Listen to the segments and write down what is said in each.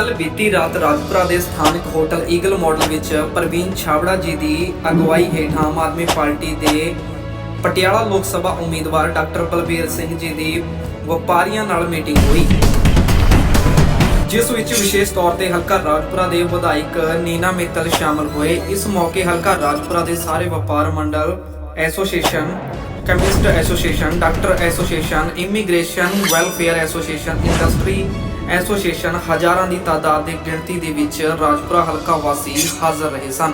ਕੱਲ ਬੀਤੀ ਰਾਤ ਰਾਜਪੁਰਾ ਦੇ ਸਥਾਨਕ ਹੋਟਲ ਈਗਲ ਮਾਡਲ ਵਿੱਚ ਪ੍ਰਵੀਨ ਛਾਵੜਾ ਜੀ ਦੀ ਅਗਵਾਈ ਹੇਠ ਆਮ ਆਦਮੀ ਪਾਰਟੀ ਦੇ ਪਟਿਆਲਾ ਲੋਕ ਸਭਾ ਉਮੀਦਵਾਰ ਡਾਕਟਰ ਬਲਬੀਰ ਸਿੰਘ ਜੀ ਦੀ ਵਪਾਰੀਆਂ ਨਾਲ ਮੀਟਿੰਗ ਹੋਈ। ਜਿਸ ਵਿੱਚ ਵਿਸ਼ੇਸ਼ ਤੌਰ ਤੇ ਹਲਕਾ ਰਾਜਪੁਰਾ ਦੇ ਵਿਧਾਇਕ ਨੀਨਾ ਮਿੱਤਲ ਸ਼ਾਮਲ ਹੋਏ। ਇਸ ਮੌਕੇ ਹਲਕਾ ਰਾਜਪੁਰਾ ਦੇ ਸਾਰੇ Vyapar Mandal association communist association, doctor association, immigration, welfare association, industry association ਹਜ਼ਾਰਾਂ ਦੀ ਤਾਦਾਦ ਦੀ ਗਿਣਤੀ ਦੇ ਵਿੱਚ ਰਾਜਪੁਰਾ ਹਲਕਾ ਵਾਸੀ ਹਾਜ਼ਰ ਰਹੇ ਸਨ।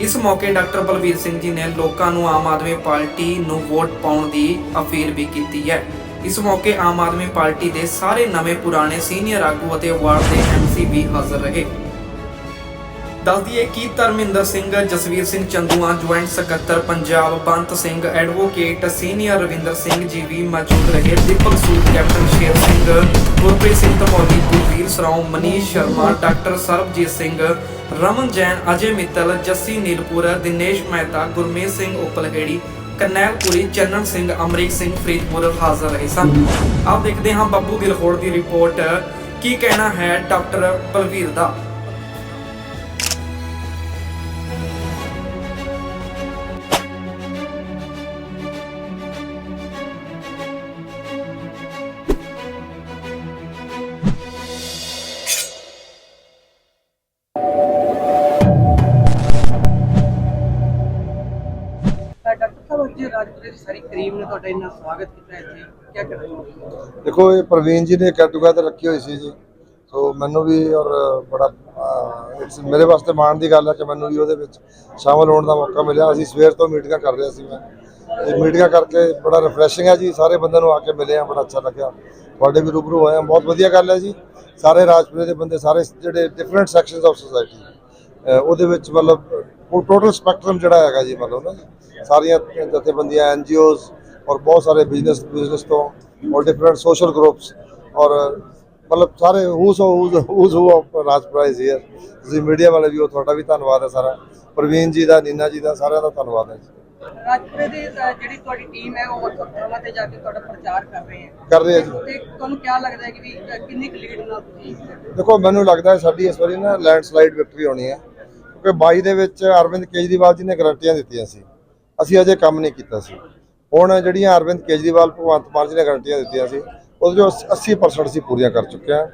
ਇਸ ਮੌਕੇ ਡਾਕਟਰ ਬਲਵੀਰ ਸਿੰਘ ਜੀ ਨੇ ਲੋਕਾਂ ਨੂੰ ਆਮ ਆਦਮੀ ਪਾਰਟੀ ਨੂੰ ਵੋਟ ਪਾਉਣ ਦੀ ਅਪੀਲ ਵੀ ਕੀਤੀ ਹੈ। ਇਸ ਮੌਕੇ ਆਮ ਆਦਮੀ ਪਾਰਟੀ ਦੇ ਸਾਰੇ ਨਵੇਂ ਪੁਰਾਣੇ ਸੀਨੀਅਰ ਆਗੂ ਅਤੇ ਵਾਰਡ ਦੇ ਐਮਸੀ ਵੀ ਹਾਜ਼ਰ ਰਹੇ। ਦੱਸ ਦਈਏ ਕਿ ਧਰਮਿੰਦਰ ਸਿੰਘ, ਜਸਵੀਰ ਸਿੰਘ ਚੰਦੂਆ, ਜੁਆਇੰਟ ਸਕੱਤਰ ਪੰਜਾਬ, ਬੰਤ ਸਿੰਘ, ਐਡਵੋਕੇਟ ਸੀਨੀਅਰ ਰਵਿੰਦਰ ਸਿੰਘ ਜੀ ਵੀ ਮੌਜੂਦ ਰਹੇ। ਦੀਪਕ ਸੂਦ, ਕੈਪਟਨ ਸ਼ੇਰ ਸਿੰਘ, ਗੁਰਪ੍ਰੀਤ ਸਿੰਘ ਧਮੋਲੀ, ਗੁਰਵੀਰ ਸਰਾਉ, ਮਨੀਸ਼ ਸ਼ਰਮਾ, ਡਾਕਟਰ ਸਰਬਜੀਤ ਸਿੰਘ, ਰਮਨ ਜੈਨ, ਅਜੇ ਮਿੱਤਲ, ਜੱਸੀ ਨੀਲਪੁਰ, ਦਿਨੇਸ਼ ਮਹਿਤਾ, ਗੁਰਮੀਤ ਸਿੰਘ ਉਪਲਹੇੜੀ, ਕਰਨੈਲਪੁਰੀ, ਚੰਨਨ ਸਿੰਘ, ਅਮਰੀਕ ਸਿੰਘ ਫਰੀਦਪੁਰ ਹਾਜ਼ਰ ਰਹੇ ਸਨ। ਆਪ ਦੇਖਦੇ ਹਾਂ ਬੱਬੂ ਗਿਲਹੋੜ ਦੀ ਰਿਪੋਰਟ। ਕੀ ਕਹਿਣਾ ਹੈ ਡਾਕਟਰ ਬਲਵੀਰ ਦਾ? ਕਰੀਮ ਨੇ ਤੁਹਾਡਾ ਇੰਨਾ ਸਵਾਗਤ ਕੀਤਾ ਇੱਥੇ ਕੀ ਕਹਿਣਾ ਦੇਖੋ, ਇਹ ਪ੍ਰਵੀਨ ਜੀ ਨੇ ਗੈਟ 'ਤੇ ਰੱਖੀ ਹੋਈ ਸੀ ਜੀ। ਸੋ ਮੈਨੂੰ ਵੀ ਔਰ ਬੜਾ ਇਟਸ ਮੇਰੇ ਵਾਸਤੇ ਮਾਣ ਦੀ ਗੱਲ ਹੈ ਕਿ ਮੈਨੂੰ ਵੀ ਉਹਦੇ ਵਿੱਚ ਸ਼ਾਮਲ ਹੋਣ ਦਾ ਮੌਕਾ ਮਿਲਿਆ। ਅਸੀਂ ਸਵੇਰ ਤੋਂ ਮੀਟਿੰਗਾਂ ਕਰ ਰਹੇ ਸੀ ਮੈਂ। ਇਹ ਮੀਟਿੰਗਾਂ ਕਰਕੇ ਬੜਾ ਰਿਫਰੈਸ਼ਿੰਗ ਹੈ ਜੀ। ਸਾਰੇ ਬੰਦਿਆਂ ਨੂੰ ਆ ਕੇ ਮਿਲੇ ਆ, ਬੜਾ ਅੱਛਾ ਲੱਗਿਆ। ਤੁਹਾਡੇ ਵੀ ਰੂਬਰੂ ਹੋਏ ਆ। ਬਹੁਤ ਵਧੀਆ ਗੱਲ ਹੈ ਜੀ। ਸਾਰੇ ਰਾਜਪੁਰੇ ਦੇ ਬੰਦੇ, ਸਾਰੇ ਜਿਹੜੇ ਡਿਫਰੈਂਟ ਸੈਕਸ਼ਨਸ ਆਫ ਸੋਸਾਇਟੀ ਉਹਦੇ ਵਿੱਚ ਮਤਲਬ ਟੋਟਲ ਸਪੈਕਟਰਮ ਜਿਹੜਾ ਹੈਗਾ ਜੀ ਮਤਲਬ ਨਾ ਸਾਰੀਆਂ ਜਥੇਬੰਦੀਆਂ ਐਨਜੀਓਜ਼ ਔਰ ਬਹੁਤ ਸਾਰੇ ਬਿਜ਼ਨਸ ਬਿਜ਼ਨਸ ਤੋਂ ਔਰ ਡਿਫਰੈਂਟ ਸੋਸ਼ਲ ਗਰੁੱਪਸ ਔਰ ਮਤਲਬ ਸਾਰੇ who's who's who of Rajpura is here ਤੁਸੀਂ ਮੀਡੀਆ ਵਾਲੇ ਵੀ ਹੋ ਤੁਹਾਡਾ ਵੀ ਧੰਨਵਾਦ ਹੈ ਸਾਰਾ। ਪ੍ਰਵੀਨ ਜੀ ਦਾ ਨੀਨਾ ਜੀ ਦਾ ਸਾਰਿਆਂ ਦਾ ਧੰਨਵਾਦ ਹੈ ਰਾਜਪੁਰੇ ਦੀ ਜਿਹੜੀ ਤੁਹਾਡੀ ਟੀਮ ਹੈ ਉਹ ਥਾਵਾਂ ਤੇ ਜਾ ਕੇ ਤੁਹਾਡਾ ਪ੍ਰਚਾਰ ਕਰ ਰਹੇ ਹੈ। ਕਰ ਰਹੇ ਆ ਜੀ। ਤੇ ਤੁਹਾਨੂੰ ਕੀ ਲੱਗਦਾ ਹੈ ਕਿ ਵੀ ਕਿੰਨੀ ਕੁ ਲੀਡ ਨਾਲ ਤੁਸੀਂ ਦੇਖੋ ਮੈਨੂੰ ਲੱਗਦਾ ਹੈ ਸਾਡੀ ਇਸ ਵਾਰੀ ਨਾ ਲੈਂਡਸਲਾਈਡ ਵਿਕਟਰੀ ਹੋਣੀ ਹੈ। ਕਿਉਂਕਿ 22 ਦੇ ਵਿੱਚ ਅਰਵਿੰਦ ਕੇਜਰੀਵਾਲ ਜੀ ਨੇ ਗਰੰਟੀਆਂ ਦਿੱਤੀਆਂ ਸੀ। ਅਸੀਂ ਅਜੇ ਕੰਮ ਨਹੀਂ ਕੀਤਾ ਸੀ। ਹੁਣ ਜਿਹੜੀਆਂ ਅਰਵਿੰਦ ਕੇਜਰੀਵਾਲ ਭਗਵੰਤ ਮਾਨ ਜੀ ਨੇ ਗਰੰਟੀਆਂ ਦਿੱਤੀਆਂ ਸੀ ਉਹਦੇ ਜੋ 80% ਅਸੀਂ ਪੂਰੀਆਂ ਕਰ ਚੁੱਕੇ ਹਾਂ।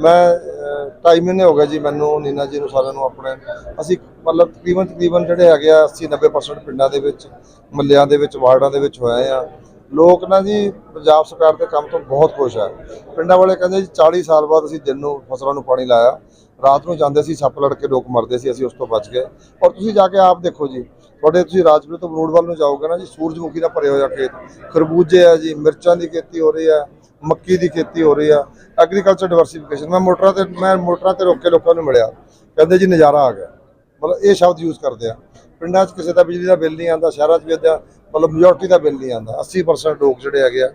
ਮੈਂ ਅਹ, ਢਾਈ ਮਹੀਨੇ ਹੋ ਗਏ ਜੀ ਮੈਨੂੰ ਨੀਨਾ ਜੀ ਨੂੰ ਸਾਰਿਆਂ ਨੂੰ ਆਪਣੇ। ਅਸੀਂ ਮਤਲਬ ਤਕਰੀਬਨ ਤਕਰੀਬਨ ਜਿਹੜੇ ਹੈਗੇ ਆ 80 90% ਪਿੰਡਾਂ ਦੇ ਵਿੱਚ ਮੱਲਿਆਂ ਦੇ ਵਿੱਚ ਵਾਰਡਾਂ ਦੇ ਵਿੱਚ ਹੋਏ ਆ। ਲੋਕ ਨਾ ਜੀ ਪੰਜਾਬ ਸਰਕਾਰ ਦੇ ਕੰਮ ਤੋਂ ਬਹੁਤ ਖੁਸ਼ ਆ। ਪਿੰਡਾਂ ਵਾਲੇ ਕਹਿੰਦੇ ਜੀ 40 ਸਾਲ ਬਾਅਦ ਅਸੀਂ ਦਿਨ ਨੂੰ ਫਸਲਾਂ ਨੂੰ ਪਾਣੀ ਲਾਇਆ। ਰਾਤ ਨੂੰ ਜਾਂਦੇ ਸੀ, ਸੱਪ ਲੜ ਕੇ ਲੋਕ ਮਰਦੇ ਸੀ, ਅਸੀਂ ਉਸ ਤੋਂ ਬਚ ਗਏ। ਔਰ ਤੁਸੀਂ ਜਾ ਕੇ ਆਪ ਦੇਖੋ ਜੀ, ਤੁਹਾਡੇ ਤੁਸੀਂ ਰਾਜਪੁਰ ਤੋਂ ਬਰੂਡ ਵੱਲ ਨੂੰ ਜਾਓਗੇ ਨਾ ਜੀ, ਸੂਰਜਮੁਖੀ ਦਾ ਭਰੇ ਹੋਇਆ ਖੇਤ। ਖਰਬੂਜੇ ਆ ਜੀ, ਮਿਰਚਾਂ ਦੀ ਖੇਤੀ ਹੋ ਰਹੀ ਆ, ਮੱਕੀ ਦੀ ਖੇਤੀ ਹੋ ਰਹੀ ਆ ਐਗਰੀਕਲਚਰ ਡਿਵਰਸਿਫਿਕੇਸ਼ਨ ਮੈਂ ਮੋਟਰਾਂ ਤੇ, ਮੈਂ ਮੋਟਰਾਂ ਤੇ ਰੋਕ ਕੇ ਲੋਕਾਂ ਨੂੰ ਮਿਲਿਆ। ਕਹਿੰਦੇ ਜੀ, ਨਜ਼ਾਰਾ ਆ ਗਿਆ। ਮਤਲਬ ਇਹ ਸ਼ਬਦ ਯੂਜ਼ ਕਰਦੇ ਆ। ਪਿੰਡਾਂ 'ਚ ਕਿਸੇ ਦਾ ਬਿਜਲੀ ਦਾ ਬਿੱਲ ਨਹੀਂ ਆਉਂਦਾ, ਸ਼ਹਿਰਾਂ 'ਚ ਵੀ ਏਦਾਂ, ਮਤਲਬ ਮੈਜੋਰਟੀ ਦਾ ਬਿੱਲ ਨਹੀਂ ਆਉਂਦਾ। 80% ਲੋਕ ਜਿਹੜੇ ਹੈਗੇ ਆ,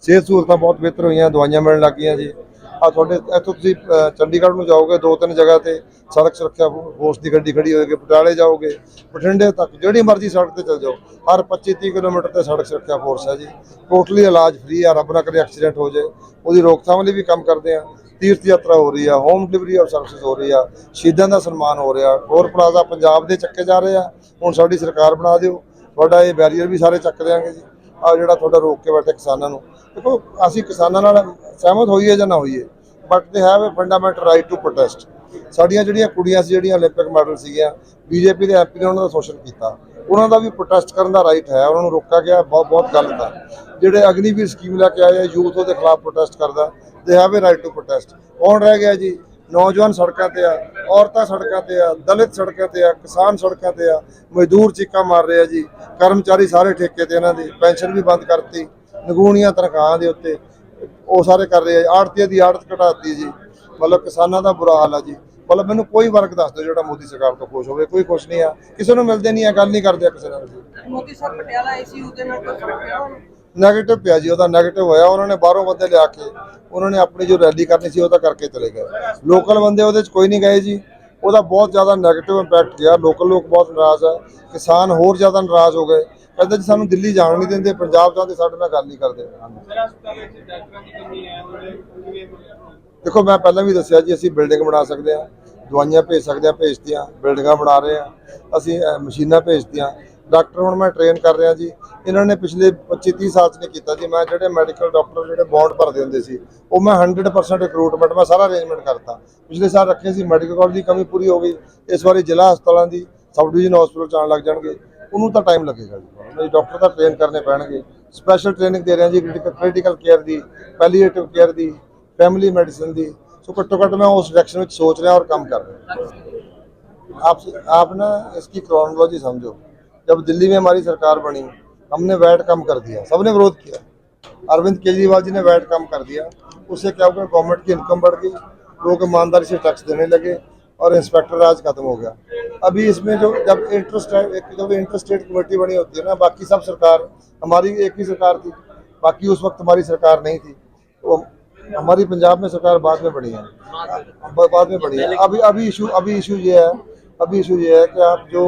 ਸਿਹਤ ਸਹੂਲਤਾਂ ਬਹੁਤ ਬਿਹਤਰ ਹੋਈਆਂ, ਦਵਾਈਆਂ ਮਿਲਣ ਲੱਗ ਗਈਆਂ ਜੀ। ਆ ਤੁਹਾਡੇ ਇੱਥੋਂ ਤੁਸੀਂ ਚੰਡੀਗੜ੍ਹ ਨੂੰ ਜਾਓਗੇ ਦੋ ਤਿੰਨ ਜਗ੍ਹਾ ਤੇ, ਸੜਕ ਸੁਰੱਖਿਆ ਫੋਰਸ ਦੀ ਗੱਡੀ ਖੜੀ ਹੋਏਗੀ, ਪਟਿਆਲੇ ਜਾਓਗੇ, ਬਠਿੰਡੇ ਤੱਕ, ਜਿਹੜੀ ਮਰਜ਼ੀ ਸੜਕ ਤੇ ਚੱਲ ਜਾਓ, ਹਰ 25 30 ਕਿਲੋਮੀਟਰ ਤੇ ਸੜਕ ਸੁਰੱਖਿਆ ਫੋਰਸ ਹੈ ਜੀ। ਟੋਟਲੀ ਇਲਾਜ ਫ੍ਰੀ ਆ, ਰੱਬ ਨਾ ਕਰੇ ਐਕਸੀਡੈਂਟ ਹੋ ਜਾਏ, ਉਹਦੀ ਰੋਕਥਾਮ ਲਈ ਵੀ ਕੰਮ ਕਰਦੇ ਆ, ਤੀਰਥ ਯਾਤਰਾ ਹੋ ਰਹੀ ਆ ਹੋਮ ਡਿਲੀਵਰੀ ਆਫ ਸਰਵਿਸ ਹੋ ਰਹੀ ਆ, ਸ਼ਹੀਦਾਂ ਦਾ ਸਨਮਾਨ ਹੋ ਰਿਹਾ, ਹੋਰ ਪਲਾਜ਼ਾ ਪੰਜਾਬ ਦੇ ਚੱਕੇ ਜਾ ਰਹੇ ਆ, ਹੁਣ ਸਾਡੀ ਸਰਕਾਰ ਬਣਾ ਦਿਓ, ਤੁਹਾਡਾ ਇਹ ਬੈਰੀਅਰ ਵੀ ਸਾਰੇ ਚੱਕ ਦਿਆਂਗੇ ਜੀ। ਆ ਜਿਹੜਾ ਤੁਹਾਡਾ ਰੋਕ ਕੇ ਬੈਠੇ ਕਿਸਾਨਾਂ ਨੂੰ, ਦੇਖੋ, ਅਸੀਂ ਕਿਸਾਨਾਂ ਨਾਲ ਸਹਿਮਤ ਹੋਈਏ ਜਾਂ ਨਾ ਹੋਈਏ but they have a fundamental right to protest ਸਾਡੀਆਂ ਜਿਹੜੀਆਂ ਕੁੜੀਆਂ ਸੀ ਜਿਹੜੀਆਂ 올림픽 ਮੈਡਲ ਸੀਗੀਆਂ ਬੀਜੇਪੀ ਦੇ ਐਮਪੀ ਨੇ ਉਹਨਾਂ ਦਾ ਸ਼ੋਸ਼ਣ ਕੀਤਾ ਉਹਨਾਂ ਦਾ ਵੀ ਪ੍ਰੋਟੈਸਟ ਕਰਨ ਦਾ ਰਾਈਟ ਹੈ ਉਹਨਾਂ ਨੂੰ ਰੋਕਿਆ ਗਿਆ ਬਹੁਤ ਬਹੁਤ ਗਲਤ ਹੈ ਜਿਹੜੇ ਅਗਨੀਵੀਰ ਸਕੀਮ ਲੈ ਕੇ ਆਏ ਆ ਯੂਥ ਉਹਦੇ ਖਿਲਾਫ ਪ੍ਰੋਟੈਸਟ ਕਰਦਾ they have a right to protest ਕੌਣ ਰਹਿ ਗਿਆ ਜੀ ਨੌਜਵਾਨ ਸੜਕਾਂ ਤੇ ਆ ਔਰਤਾਂ ਸੜਕਾਂ ਤੇ ਆ ਦਲਿਤ ਸੜਕਾਂ ਤੇ ਆ ਕਿਸਾਨ ਸੜਕਾਂ ਤੇ ਆ ਮਜ਼ਦੂਰ ਚੀਕਾਂ ਮਾਰ ਰਹੇ ਆ ਜੀ ਕਰਮਚਾਰੀ ਸਾਰੇ ਠੇਕੇ ਤੇ ਇਹਨਾਂ ਦੀ ਪੈਨਸ਼ਨ ਵੀ ਬੰਦ ਕਰਤੀ ਨਗੂਣੀਆਂ ਤਨਖਾਹਾਂ ਦੇ ਉੱਤੇ ਉਹ ਸਾਰੇ ਕਰ ਰਹੇ ਆ। ਆੜਤੀਆਂ ਦੀ ਆੜਤ ਘਟਾਤੀ ਜੀ। ਮਤਲਬ ਕਿਸਾਨਾਂ ਦਾ ਬੁਰਾ ਹਾਲ ਆ ਜੀ। ਮਤਲਬ ਮੈਨੂੰ ਕੋਈ ਵਰਗ ਦੱਸ ਦਿਓ ਜਿਹੜਾ ਮੋਦੀ ਸਰਕਾਰ ਤੋਂ ਖੁਸ਼ ਹੋਵੇ ਕੋਈ ਖੁਸ਼ ਨਹੀਂ ਆ। ਕਿਸੇ ਨੂੰ ਮਿਲਦੇ ਨਹੀਂ ਆ ਗੱਲ ਨਹੀਂ ਕਰਦੇ ਕਿਸੇ ਨਾਲ ਜੀ। ਮੋਦੀ ਸਾਹਿਬ ਪਟਿਆਲਾ ਆਈਸੀਯੂ ਦੇ ਨਾਲ ਕੋਈ ਫ਼ਰਕ ਪਿਆ? ਨੈਗੇਟਿਵ ਪਿਆ ਜੀ ਉਹਦਾ ਨੈਗੇਟਿਵ ਹੋਇਆ। ਉਹਨਾਂ ਨੇ ਬਾਹਰੋਂ ਬੰਦੇ ਲਿਆ ਕੇ ਉਹਨਾਂ ਨੇ ਆਪਣੀ ਜੋ ਰੈਲੀ ਕਰਨੀ ਸੀ ਉਹ ਤਾਂ ਕਰਕੇ ਚਲੇ ਗਏ। ਲੋਕਲ ਬੰਦੇ ਉਹਦੇ 'ਚ ਕੋਈ ਨਹੀਂ ਗਏ ਜੀ। ਉਹਦਾ ਬਹੁਤ ਜ਼ਿਆਦਾ ਨੈਗੇਟਿਵ ਇੰਪੈਕਟ ਗਿਆ। ਲੋਕਲ ਲੋਕ ਬਹੁਤ ਨਾਰਾਜ਼ ਆ। ਕਿਸਾਨ ਹੋਰ ਜ਼ਿਆਦਾ ਨਾਰਾਜ਼ ਹੋ ਗਏ। ਕਹਿੰਦਾ ਜੀ ਸਾਨੂੰ ਦਿੱਲੀ ਜਾਣ ਨਹੀਂ ਦਿੰਦੇ ਪੰਜਾਬ ਜਾਂਦੇ ਸਾਡੇ ਨਾਲ ਗੱਲ ਨਹੀਂ ਕਰਦੇ। ਦੇਖੋ ਮੈਂ ਪਹਿਲਾਂ ਵੀ ਦੱਸਿਆ ਜੀ ਅਸੀਂ ਬਿਲਡਿੰਗ ਬਣਾ ਸਕਦੇ ਹਾਂ ਦਵਾਈਆਂ ਭੇਜ ਸਕਦੇ ਹਾਂ ਭੇਜਤੀਆਂ ਬਿਲਡਿੰਗਾਂ ਬਣਾ ਰਹੇ ਹਾਂ ਅਸੀਂ ਮਸ਼ੀਨਾਂ ਭੇਜਤੀਆਂ। ਡਾਕਟਰ ਹੁਣ ਮੈਂ ਟ੍ਰੇਨ ਕਰ ਰਿਹਾ ਜੀ ਇਹਨਾਂ ਨੇ ਪਿਛਲੇ 25 30 ਸਾਲ ਚ ਨਹੀਂ ਕੀਤਾ ਜੀ ਮੈਂ ਜਿਹੜੇ ਮੈਡੀਕਲ ਡਾਕਟਰ ਜਿਹੜੇ ਬੌਂਡ ਭਰਦੇ ਹੁੰਦੇ ਸੀ ਉਹ ਮੈਂ 100% ਰਿਕਰੂਟਮੈਂਟ ਮੈਂ ਸਾਰਾ ਅਰੇਂਜਮੈਂਟ ਕਰਤਾ। ਪਿਛਲੇ ਸਾਲ ਰੱਖੇ ਸੀ ਮੈਡੀਕਲ ਕਾਲਜ ਦੀ ਕਮੀ ਪੂਰੀ ਹੋ ਗਈ ਇਸ ਵਾਰੀ ਜ਼ਿਲ੍ਹਾ ਹਸਪਤਾਲਾਂ ਦੀ ਸਬ ਡਿਵੀਜ਼ਨ ਹਸਪਤਾਲ ਚ ਆਉਣ ਲੱਗ ਜਾਣਗੇ। ਉਹਨੂੰ ਤਾਂ ਟਾਈਮ ਲੱਗੇਗਾ ਜੀ। ਉਹਨਾਂ ਡਾਕਟਰ ਤਾਂ ਟ੍ਰੇਨ ਕਰਨੇ ਪੈਣਗੇ। ਸਪੈਸ਼ਲ ਟ੍ਰੇਨਿੰਗ ਦੇ ਰਹੇ ਜੀ ਕ੍ਰਿਟੀਕਲ ਕੇਅਰ ਦੀ ਪੈਲੀਏਟਿਵ ਕੇਅਰ ਦੀ ਫੈਮਿਲੀ ਮੈਡੀਸਨ ਦੀ। ਸੋ ਘੱਟੋ ਘੱਟ ਮੈਂ ਉਸ ਡਾਇਰੈਕਸ਼ਨ ਵਿੱਚ ਸੋਚ ਰਿਹਾ ਔਰ ਕੰਮ ਕਰ ਰਿਹਾ। आप आप ना इसकी क्रोनोलॉजी समझो जब दिल्ली में हमारी सरकार बनी हमने वैट कम कर दिया सबने विरोध किया अरविंद केजरीवाल जी ने वैट कम कर दिया उससे क्या हुआ गवर्नमेंट की इनकम बढ़ गई लोग ईमानदारी से टैक्स देने लगे और इंस्पेक्टर राज खत्म हो गया अभी इसमें जो जब इंटरेस्ट जब इंटरस्टेट कमेटी बनी होती है ना, बाकी सब सरकार, हमारी एक ही सरकार थी, बाकी उस वक्त हमारी सरकार नहीं थी। तो हमारी पंजाब में सरकार बाद में बनी है। बाद में बनी है। अभी अभी इशू अभी इशू ये है, अभी इशू ये है कि आप जो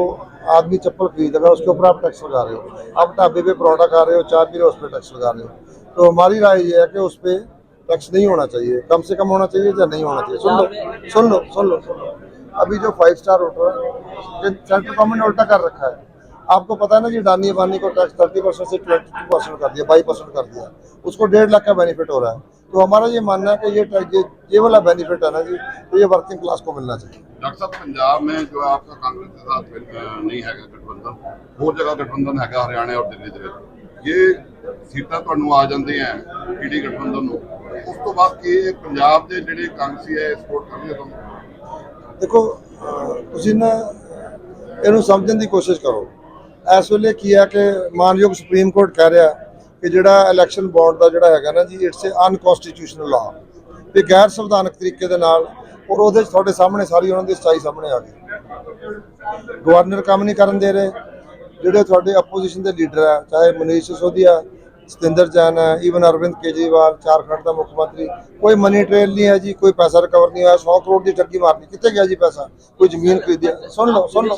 आदमी चप्पल खरीदेगा उसके ऊपर आप टैक्स लगा रहे हो। आप ढाबे पे परोठा खा रहे हो, चाय पी रहे हो, उस पर टैक्स लगा रहे हो। तो हमारी राय ये है कि उस पर टैक्स नहीं होना चाहिए। कम से कम होना चाहिए या नहीं होना चाहिए। सुन लो सुन लो सुन लो सुन लो। अभी जो फाइव स्टार होटल है ये सेंट्रल गवर्नमेंट ने उल्टा कर रखा है आपको पता है ना जी डानी बानी को टैक्स थर्टी परसेंट से ट्वेंटी टू परसेंट कर दिया बाईस परसेंट कर दिया उसको डेढ़ लाख का बेनिफिट हो रहा है तो हमारा ये मानना है कि ये टैक्स- ये ये वाला बेनिफिट है ना जी तो ये वर्किंग क्लास को मिलना चाहिए डॉक्टर साहब पंजाब में जो आपका कांग्रेस के साथ अ, नहीं है गठबंधन ਹੋਰ ਜਗ੍ਹਾ ਗਠਬੰਧਨ ਹੈਗਾ ਹਰਿਆਣਾ ਔਰ ਦਿੱਲੀ ਦੇ ਵਿੱਚ ਇਹ ਸੀਟਾਂ ਤੁਹਾਨੂੰ ਆ ਜਾਂਦੀਆਂ ਪੀਡੀ ਗਠਬੰਧਨ ਨੂੰ ਉਸ ਤੋਂ ਬਾਅਦ ਕੀ ਇਹ ਪੰਜਾਬ ਦੇ ਜਿਹੜੇ ਕਾਂਗਰਸੀ ਹੈ ਸਪੋਰਟ ਕਰਨਗੇ ਤੁਹਾਨੂੰ ਦੇਖੋ, ਤੁਸੀਂ ਨਾ ਇਹਨੂੰ ਸਮਝਣ ਦੀ ਕੋਸ਼ਿਸ਼ ਕਰੋ। ਇਸ ਵੇਲੇ ਕੀ ਹੈ ਕਿ ਮਾਨਯੋਗ ਸੁਪਰੀਮ ਕੋਰਟ ਕਹਿ ਰਿਹਾ ਕਿ ਜਿਹੜਾ ਇਲੈਕਸ਼ਨ ਬੌਂਡ ਦਾ ਜਿਹੜਾ ਹੈਗਾ ਨਾ ਜੀ ਇਟਸ ਅ ਅਨਕਨਸਟੀਟਿਊਸ਼ਨਲ ਲਾ ਵੀ ਗੈਰ ਸੰਵਿਧਾਨਕ ਤਰੀਕੇ ਦੇ ਨਾਲ ਔਰ ਉਹਦੇ 'ਚ ਤੁਹਾਡੇ ਸਾਹਮਣੇ ਸਾਰੀ ਉਹਨਾਂ ਦੀ ਸੱਚਾਈ ਸਾਹਮਣੇ ਆ ਗਈ। ਗਵਰਨਰ ਕੰਮ ਨਹੀਂ ਕਰਨ ਦੇ ਰਹੇ। ਜਿਹੜੇ ਤੁਹਾਡੇ ਆਪੋਜੀਸ਼ਨ ਦੇ ਲੀਡਰ ਹੈ ਚਾਹੇ ਮਨੀਸ਼ ਸਿਸੋਦੀਆ ਸਤਿੰਦਰ ਜੈਨ ਹੈ ਈਵਨ ਅਰਵਿੰਦ ਕੇਜਰੀਵਾਲ ਝਾਰਖੰਡ ਦਾ ਮੁੱਖ ਮੰਤਰੀ। ਕੋਈ ਮਨੀ ਟ੍ਰੇਲ ਨਹੀਂ ਹੈ ਜੀ ਕੋਈ ਪੈਸਾ ਰਿਕਵਰ ਨਹੀਂ ਹੋਇਆ 100 ਕਰੋੜ ਦੀ ਠੱਗੀ ਮਾਰਨੀ। ਕਿੱਥੇ ਗਿਆ ਜੀ ਪੈਸਾ? ਕੋਈ ਜ਼ਮੀਨ ਖਰੀਦਿਆ। ਸੁਣ ਲਓ ਸੁਣ ਲਓ।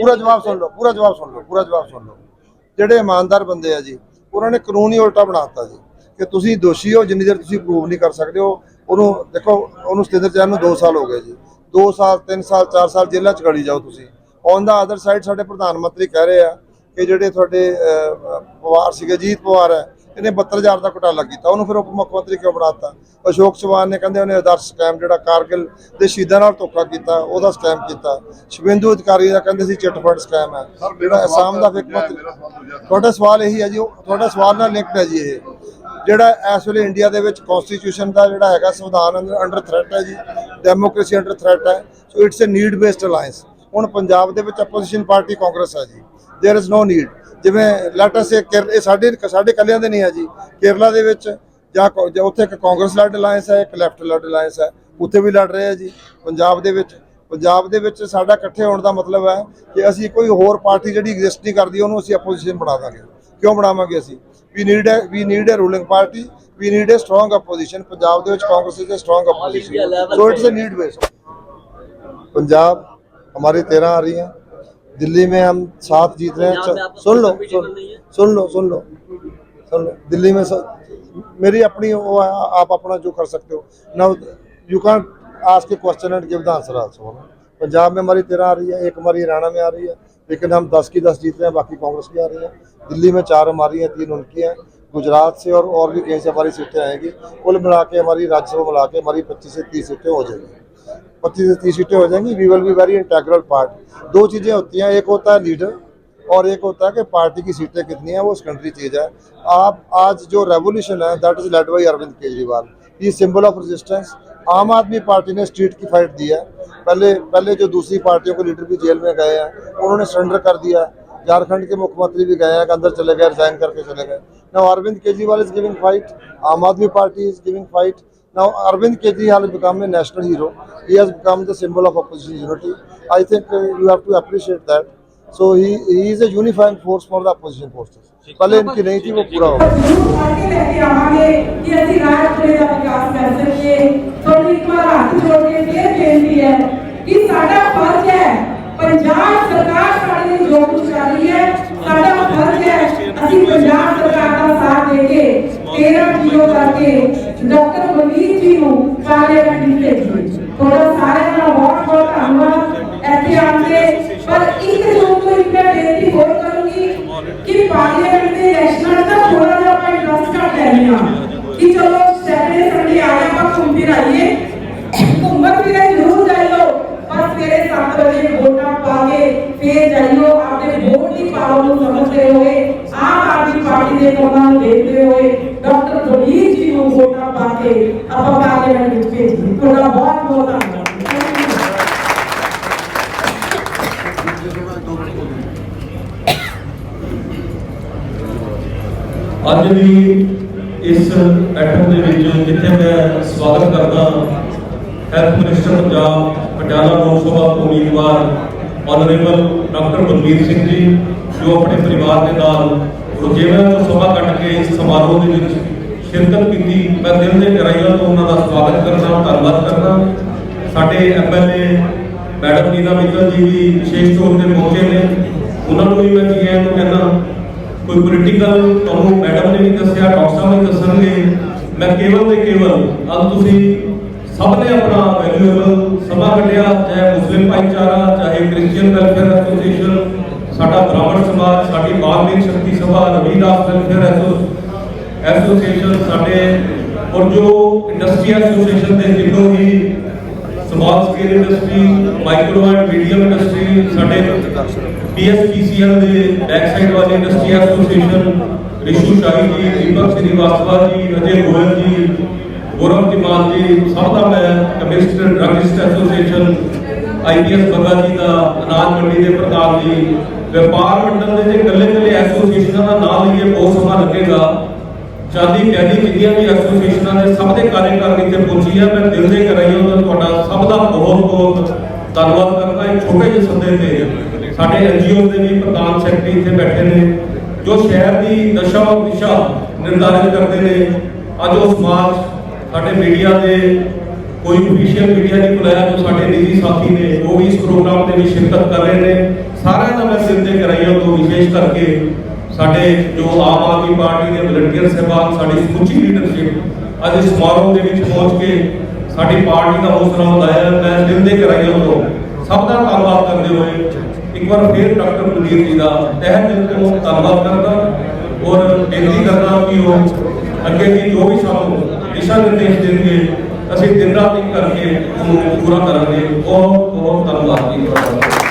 ਪੂਰਾ ਜਵਾਬ ਸੁਣ ਲਓ ਪੂਰਾ ਜਵਾਬ ਸੁਣ ਲਓ ਪੂਰਾ ਜਵਾਬ ਸੁਣ ਲਓ। ਜਿਹੜੇ ਇਮਾਨਦਾਰ ਬੰਦੇ ਆ ਜੀ ਉਹਨਾਂ ਨੇ ਕਾਨੂੰਨ ਹੀ ਉਲਟਾ ਬਣਾਤਾ ਜੀ ਕਿ ਤੁਸੀਂ ਦੋਸ਼ੀ ਹੋ ਜਿੰਨੀ ਦੇਰ ਤੁਸੀਂ ਪ੍ਰੂਵ ਨਹੀਂ ਕਰ ਸਕਦੇ ਹੋ ਉਹਨੂੰ ਦੇਖੋ ਉਹਨੂੰ ਸਤਿੰਦਰ ਜੈਨ ਨੂੰ 2 ਸਾਲ ਹੋ ਗਏ ਜੀ। 2 ਸਾਲ 3 ਸਾਲ 4 ਸਾਲ ਜੇਲ੍ਹਾਂ ਚ ਗੜੀ ਜਾਓ ਤੁਸੀਂ। ਔਨ ਦਾ ਅਦਰ ਸਾਈਡ ਸਾਡੇ ਪ੍ਰਧਾਨ ਮੰਤਰੀ ਕਹਿ ਰਹੇ ਆ ਕਿ ਜਿਹੜੇ ਤੁਹਾਡੇ ਪਵਾਰ ਸੀਗੇ ਜੀਤ ਪਵਾਰ ਹੈ ਇਹਨੇ 72000 ਦਾ ਘੁਟਾਲਾ ਕੀਤਾ ਉਹਨੂੰ ਫਿਰ ਉਪ ਮੁੱਖ ਮੰਤਰੀ ਕਿਉਂ ਬਣਾਤਾ ਅਸ਼ੋਕ ਚੌਹਾਨ ਨੇ ਕਹਿੰਦੇ ਉਹਨੇ ਆਦਰਸ਼ ਸਕੈਮ ਜਿਹੜਾ ਕਾਰਗਿਲ ਦੇ ਸ਼ਹੀਦਾਂ ਨਾਲ ਧੋਖਾ ਕੀਤਾ ਉਹਦਾ ਸਕੈਮ ਕੀਤਾ ਸ਼ਿਵਿੰਦੂ ਅਧਿਕਾਰੀ ਦਾ ਕਹਿੰਦੇ ਸੀ ਚਿੱਟ ਫੰਡ ਸਕੈਮ ਹੈ ਜਿਹੜਾ ਅਸਾਮ ਦਾ ਵਿਕ ਮੰਤਰੀ ਮੇਰਾ ਸਵਾਲ ਦੂਜਾ ਸੀ। ਤੁਹਾਡਾ ਸਵਾਲ ਇਹੀ ਹੈ ਜੀ ਉਹ ਤੁਹਾਡਾ ਸਵਾਲ ਨਾਲ ਲਿੰਕਡ ਹੈ ਜੀ ਇਹ ਜਿਹੜਾ ਇਸ ਵੇਲੇ ਇੰਡੀਆ ਦੇ ਵਿੱਚ ਕਨਸਟੀਟਿਊਸ਼ਨ ਦਾ ਜਿਹੜਾ ਹੈਗਾ ਸੰਵਿਧਾਨ ਅੰਡਰ ਥ੍ਰੈਟ ਹੈ ਜੀ ਡੈਮੋਕ੍ਰੇਸੀ ਅੰਡਰ ਥ੍ਰੈਟ ਹੈ so it's a need based alliance ਹੁਣ ਪੰਜਾਬ ਦੇ ਵਿੱਚ ਆਪੋਜੀਸ਼ਨ ਪਾਰਟੀ ਕਾਂਗਰਸ ਹੈ ਜੀ देयर इज नो ਨੀਡ ਜਿਵੇਂ ਲੈਟਸ ਸੇ ਇਹ ਸਾਡੇ ਸਾਡੇ ਕੱਲਿਆਂ ਦੇ ਨਹੀਂ ਹੈ ਜੀ। ਕੇਰਲਾ ਦੇ ਵਿੱਚ ਜਾਂ ਉੱਥੇ ਇੱਕ ਕਾਂਗਰਸ ਲੜ ਅਲਾਈਅੰਸ ਹੈ ਇੱਕ ਲੈਫਟ ਲੜ ਅਲਾਈਅੰਸ ਹੈ। ਉੱਥੇ ਵੀ ਲੜ ਰਹੇ ਆ ਜੀ ਪੰਜਾਬ ਦੇ ਵਿੱਚ। ਪੰਜਾਬ ਦੇ ਵਿੱਚ ਸਾਡਾ ਇਕੱਠੇ ਹੋਣ ਦਾ ਮਤਲਬ ਹੈ ਕਿ ਅਸੀਂ ਕੋਈ ਹੋਰ ਪਾਰਟੀ ਜਿਹੜੀ ਐਗਜ਼ਿਸਟ ਨਹੀਂ ਕਰਦੀ ਉਹਨੂੰ ਅਸੀਂ ਆਪੋਜੀਸ਼ਨ ਬਣਾ ਦਾਂਗੇ। ਕਿਉਂ ਬਣਾਵਾਂਗੇ ਅਸੀਂ? ਵੀ ਨੀਡ ਵੀ ਨੀਡ ਹੈ ਰੂਲਿੰਗ ਪਾਰਟੀ ਵੀ ਨੀਡ ਹੈ ਸਟਰੋਂਗ ਅਪੋਜੀਸ਼ਨ ਪੰਜਾਬ ਦੇ ਵਿੱਚ Congress is a strong opposition so it's a need base Punjab ਹਮਾਰੇ 13 ਆ ਰਹੀ ਹੈ दिल्ली में हम सात जीत रहे हैं। सुन लो सुन, सुन लो सुन लो सुन लो। दिल्ली में मेरी अपनी वो है, आप अपना जो कर सकते हो। Now you can ask a question and give the answer also Punjab में हमारी तेरह आ रही है एक हमारी हरियाणा में आ रही है लेकिन हम दस की दस जीत रहे हैं बाकी कांग्रेस की आ रही है। दिल्ली में चार हमारी हैं तीन उनकी हैं। गुजरात से और और भी कहीं से हमारी सीटें आएँगी। कुल मिला के हमारी राज्यसभा मिला के हमारी पच्चीस से तीस सीटें हो जाएँगी। पच्चीस से तीस सीटें हो जाएँगी। We will be very integral part दो चीज़ें होती हैं। एक होता है लीडर और एक होता है कि पार्टी की सीटें कितनी हैं, वो सेकेंडरी चीज़ है। आप आज जो रेवोल्यूशन है that is led by Arvind Kejriwal ये सिंबल ऑफ़ रेजिस्टेंस आम आदमी पार्टी ने स्ट्रीट की फाइट दी है। पहले पहले जो दूसरी पार्टियों के लीडर भी जेल में गए हैं, उन्होंने सरेंडर कर दिया झारखंड के मुख्यमंत्री भी गए हैं, अंदर चले गए रिजाइन करके चले गए। Now Arvind Kejriwal is giving fight Aam Aadmi party is giving fight Now Arvind Kejriwal has become a national hero. He has become the symbol of opposition unity. I think uh, you have to appreciate that. So he he is a unifying force for the opposition forces. पहले इनकी नहीं थी वो पूरा हो कि साडा फ़र्ज़ है पंजाब सरकार साडे जो कुछ कर रही है ਸਾਡਾ ਫਰਜ਼ ਹੈ ਅਸੀਂ ਪੰਜਾਬ ਸਰਕਾਰ ਦਾ ਸਾਥ ਦੇ ਕੇ 13 ਕਿਲੋ ਕਰਕੇ ਡਾਕਟਰ ਬਲਵੀਰ ਜੀ ਨੂੰ ਪਾਰਲੀਮੈਂਟ ਵਿੱਚ ਭੇਜੀਏ ਥੋੜਾ ਸਾਰਿਆਂ ਦਾ ਬਹੁਤ ਬਹੁਤ ਧੰਨਵਾਦ ਇੱਥੇ ਆਉਣ ਦੇ ਪਰ ਇੱਕ ਜੂਨ ਤੋਂ ਇੱਕ ਮੈਂ ਬੇਨਤੀ ਹੋਰ ਕਰੂੰਗੀ ਕਿ ਪਾਰਲੀਮੈਂਟ ਦੇ ਇਲੈਕਸ਼ਨਾਂ ਦਾ ਥੋੜਾ ਜਿਹਾ ਆਪਾਂ ਇੰਟਰਸਟ ਕਰ ਲੈਂਦੇ ਹਾਂ ਕਿ ਚਲੋ ਸੈਟਰਡੇ ਸੰਡੇ ਆ ਗਿਆ ਆਪਾਂ ਘੁੰਮ ਫਿਰ ਆਈਏ ਘੁੰਮਣ ਫਿਰੇ ਜ਼ਰੂਰ ਪਰ ਸਵੇਰੇ 7 ਵਜੇ ਵੋਟਾਂ ਪਾ ਕੇ ਫੇਰ ਜਾਈਓ ਆਪਣੇ ਵੋਟ ਦੀ ਪਾਵਰ ਨੂੰ ਸਮਝਦੇ ਹੋਏ ਆਮ ਆਦਮੀ ਪਾਰਟੀ ਦੇ ਕੰਮਾਂ ਨੂੰ ਦੇਖਦੇ ਹੋਏ ਡਾਕਟਰ ਦਲੀਪ ਜੀ ਨੂੰ ਵੋਟਾਂ ਪਾ ਕੇ ਆਪਾਂ ਪਾਰਲੀਮੈਂਟ ਵਿੱਚ ਭੇਜੀਏ ਤੁਹਾਡਾ ਬਹੁਤ ਬਹੁਤ ਧੰਨਵਾਦ Thank you. ਅੱਜ ਵੀ ਇਸ ਬੈਠਕ ਦੇ ਵਿੱਚ ਜਿੱਥੇ ਮੈਂ ਸਵਾਗਤ ਕਰਦਾ ਹੈਲਥ ਮਿਨਿਸਟਰ ਪੰਜਾਬ ਪਟਿਆਲਾ ਲੋਕ ਸਭਾ ਤੋਂ ਉਮੀਦਵਾਰ ਆਨਰੇਬਲ ਡਾਕਟਰ ਬਲਬੀਰ ਸਿੰਘ ਜੀ, ਜੋ ਆਪਣੇ ਪਰਿਵਾਰ ਦੇ ਨਾਲ ਰੁਝੇਵਿਆਂ ਤੋਂ ਸਮਾਂ ਕੱਢ ਕੇ ਇਸ ਸਮਾਰੋਹ ਦੇ ਵਿੱਚ ਸ਼ਿਰਕਤ ਕੀਤੀ, ਮੈਂ ਦਿਲ ਦੇ ਗਹਿਰਾਈਆਂ ਤੋਂ ਉਹਨਾਂ ਦਾ ਸਵਾਗਤ ਕਰਦਾ, ਧੰਨਵਾਦ ਕਰਦਾ। ਸਾਡੇ ਐਮਐਲਏ ਮੈਡਮ ਨੀਨਾ ਮਿੱਤਲ ਜੀ ਵੀ ਵਿਸ਼ੇਸ਼ ਤੌਰ ਤੇ ਪਹੁੰਚੇ ਨੇ ਉਹਨਾਂ ਨੂੰ ਵੀ ਮੈਂ ਜੀ ਨੂੰ ਕਹਿੰਦਾ ਕੋਈ ਪੋਲੀਟੀਕਲ ਤੁਹਾਨੂੰ ਮੈਡਮ ਨੇ ਵੀ ਦੱਸਿਆ, ਡਾਕਟਰ ਸਾਹਿਬ ਨੇ ਦੱਸਣਗੇ, ਮੈਂ ਕੇਵਲ ਤੇ ਕੇਵਲ, ਅੱਜ ਤੁਸੀਂ ਸਭ ਨੇ ਆਪਣਾ ਵੈਲਿਊਏਬਲ ਸਮਾਂ ਕੱਢਿਆ, ਚਾਹੇ ਮੁਸਲਿਮ ਭਾਈਚਾਰਾ, ਚਾਹੇ ਕ੍ਰਿਸਚੀਅਨ ਵੈਲਫੇਅਰ ਐਸੋਸੀਏਸ਼ਨ ਸਾਡਾ ਬ੍ਰਾਹਮਣ ਸਮਾਜ, ਸਾਡੀ ਬਾਲਮੀਕ ਸ਼ਕਤੀ ਸਭਾ, ਰਵੀਦਾਸ ਵੈਲਫੇਅਰ ਐਸੋਸੀਏਸ਼ਨ ਸਾਡੇ ਔਰ ਜੋ ਇੰਡਸਟਰੀ ਐਸੋਸੀਏਸ਼ਨ ਦੇ ਜਿੰਨੋਂ ਵੀ small scale industry micro and medium industry ਸਾਡੇ ਪੀਐਸਪੀਸੀਐਲ ਦੇ ਬੈਕ ਸਾਈਡ ਵਾਲੀ ਇੰਡਸਟਰੀ ਐਸੋਸੀਏਸ਼ਨ ਰਿਸ਼ੂ ਸ਼ਾਹੀ ਜੀ, ਦੀਪਕ ਸ੍ਰੀਵਾਸਤਵਾ ਜੀ, ਅਜੇ ਗੋਇਲ ਜੀ ਗੌਰਵ ਧੀਮਾਨ ਜੀ ਸਭ ਦਾ ਮੈਂ chemist druggist association IPS Bagga ji ਦਾ ਅਨਾਜ ਮੰਡੀ ਦੇ ਪ੍ਰਧਾਨ ਜੀ, ਵਪਾਰ ਮੰਡਲ ਦੇ ਜੇ ਇਕੱਲੇ ਇਕੱਲੇ ਐਸੋਸੀਏਸ਼ਨਾਂ ਦਾ ਨਾਮ ਲਈਏ, ਬਹੁਤ ਸਮਾਂ ਲੱਗੇਗਾ। ਚਾਂਦੀ ਪਿਆਲੀ ਜਿੰਨੀਆਂ ਵੀ ਐਸੋਸੀਏਸ਼ਨਾਂ ਦੇ ਸਭ ਦੇ ਕਾਰਜਕਾਰਨ ਇੱਥੇ ਪਹੁੰਚੀ ਹੈ, ਮੈਂ ਦਿਲ ਦੇ ਕਰਾਈਆਂ ਦਾ ਤੁਹਾਡਾ ਸਭ ਦਾ ਬਹੁਤ ਬਹੁਤ ਧੰਨਵਾਦ ਕਰਦਾ ਇੱਕ ਛੋਟੇ ਜਿਹੇ ਸੱਦੇ ਤੇ ਸਾਡੇ ਐਨਜੀਓ ਦੇ ਵੀ ਪ੍ਰਧਾਨ ਸੈਕਟਰੀ ਇੱਥੇ ਬੈਠੇ ਨੇ, ਜੋ ਸ਼ਹਿਰ ਦੀ ਦਸ਼ਾ ਦਿਸ਼ਾ ਨਿਰਧਾਰਿਤ ਕਰਦੇ ਨੇ, ਅੱਜ ਉਹ ਸਮਾਜ ਸਾਡੇ ਮੀਡੀਆ ਦੇ ਕੋਈ ਅਫੀਸ਼ੀਅਲ ਮੀਡੀਆ ਨਹੀਂ ਬੁਲਾਇਆ ਜੋ ਸਾਡੇ ਨਿੱਜੀ ਸਾਥੀ ਨੇ ਉਹ ਵੀ ਇਸ ਪ੍ਰੋਗਰਾਮ ਦੇ ਵਿੱਚ ਸ਼ਿਰਕਤ ਕਰ ਰਹੇ ਨੇ, ਸਾਰਿਆਂ ਦਾ ਮੈਂ ਦਿਲ ਦੇ ਕਰਾਈਆਂ ਤੋਂ ਵਿਸ਼ੇਸ਼ ਕਰਕੇ ਸਾਡੇ ਜੋ ਆਮ ਆਦਮੀ ਪਾਰਟੀ ਦੇ ਵਲੰਟੀਅਰ ਸਹਿਬਾਨ, ਸਾਡੀ ਸਮੁੱਚੀ ਲੀਡਰਸ਼ਿਪ ਅੱਜ ਇਸ ਸਮਾਰੋਹ ਦੇ ਵਿੱਚ ਪਹੁੰਚ ਕੇ ਸਾਡੀ ਪਾਰਟੀ ਦਾ ਹੌਸਲਾ ਵਧਾਇਆ। ਮੈਂ ਦਿਲ ਦੇ ਕਰਾਈਆਂ ਤੋਂ ਸਭ ਦਾ ਧੰਨਵਾਦ ਕਰਦੇ ਹੋਏ ਇੱਕ ਵਾਰ ਫਿਰ ਡਾਕਟਰ ਬਲਬੀਰ ਜੀ ਦਾ ਤਹਿ ਦਿਲ ਤੋਂ ਧੰਨਵਾਦ ਕਰਦਾ। ਔਰ ਬੇਨਤੀ ਕਰਦਾ ਕਿ ਉਹ ਅੱਗੇ ਦੀ ਜੋ ਵੀ ਸਾਨੂੰ ਦਿਸ਼ਾ ਨਿਰਦੇਸ਼ ਦੇਣਗੇ ਅਸੀਂ ਦਿਨ ਰਾਤ ਇੱਕ ਕਰਕੇ ਉਹਨੂੰ ਪੂਰਾ ਕਰਾਂਗੇ ਬਹੁਤ ਬਹੁਤ ਧੰਨਵਾਦ ਜੀ ਤੁਹਾਡਾ